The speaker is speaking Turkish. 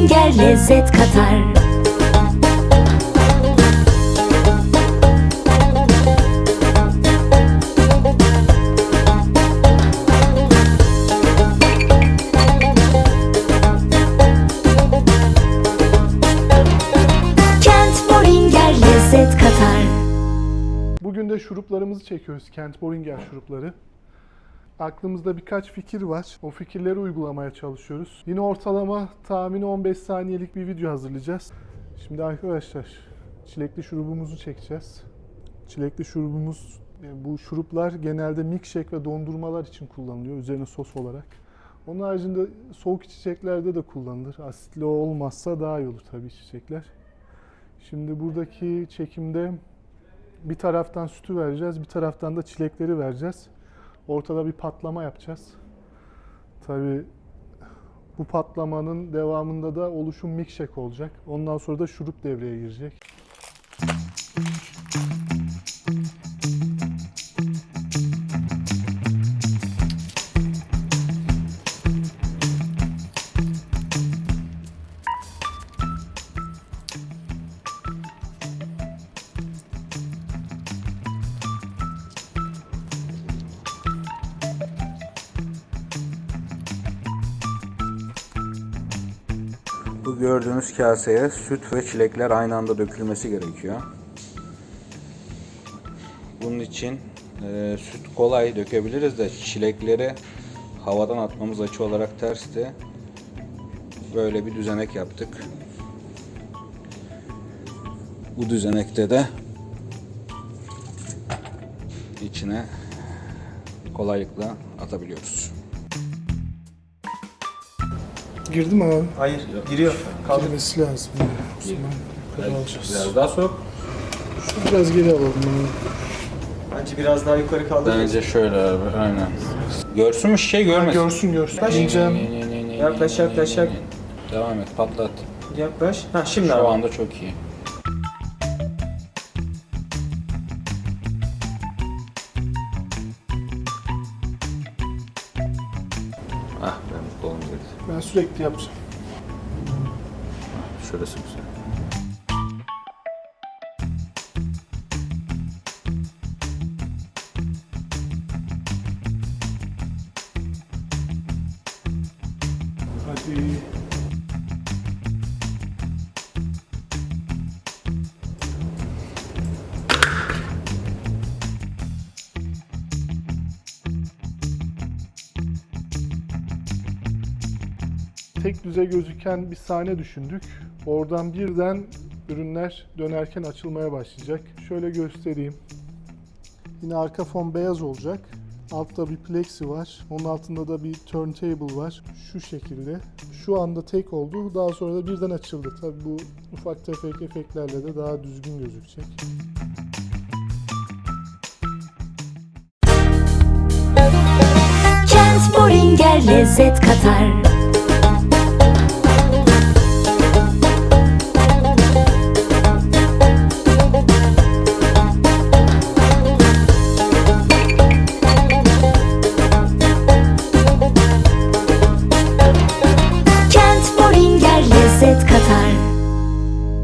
Boringer lezzet katar. Kent Boringer lezzet katar. Bugün de şuruplarımızı çekiyoruz. Kent Boringer şurupları. Aklımızda birkaç fikir var. O fikirleri uygulamaya çalışıyoruz. Yine ortalama tahmini 15 saniyelik bir video hazırlayacağız. Şimdi arkadaşlar çilekli şurubumuzu çekeceğiz. Çilekli şurubumuz bu şuruplar genelde milkshake ve dondurmalar için kullanılıyor üzerine sos olarak. Onun haricinde soğuk içeceklerde de kullanılır. Asitli olmazsa daha iyi olur tabii içecekler. Şimdi buradaki çekimde bir taraftan sütü vereceğiz, bir taraftan da çilekleri vereceğiz. Ortada bir patlama yapacağız. Tabii bu patlamanın devamında da oluşum milkshake olacak. Ondan sonra da şurup devreye girecek. Gördüğünüz kaseye süt ve çilekler aynı anda dökülmesi gerekiyor. Bunun için e, süt kolay dökebiliriz de çilekleri havadan atmamız açı olarak tersti. Böyle bir düzenek yaptık. Bu düzenekte de içine kolaylıkla atabiliyoruz. Girdi mi abi? Hayır, giriyor. Kaldır. Girmesi lazım. O zaman yukarı alacağız. Biraz daha sok. Şu biraz geri alalım. abi. Bence biraz daha yukarı kaldır. Bence şöyle abi, aynen. Görsün mü şişeyi görmesin. Görsün görsün. Yaklaş. İneceğim. Yaklaş, yaklaş, yak- Devam et, patlat. Yaklaş. Ha şimdi Şu abi. anda çok iyi. Ben sürekli yapacağım. Şurası güzel. Hadi. Tek düze gözüken bir sahne düşündük. Oradan birden ürünler dönerken açılmaya başlayacak. Şöyle göstereyim. Yine arka fon beyaz olacak. Altta bir plexi var. Onun altında da bir turntable var. Şu şekilde. Şu anda tek oldu. Daha sonra da birden açıldı. Tabii bu ufak tefek efektlerle de daha düzgün gözükecek. Kent Boringer lezzet katar.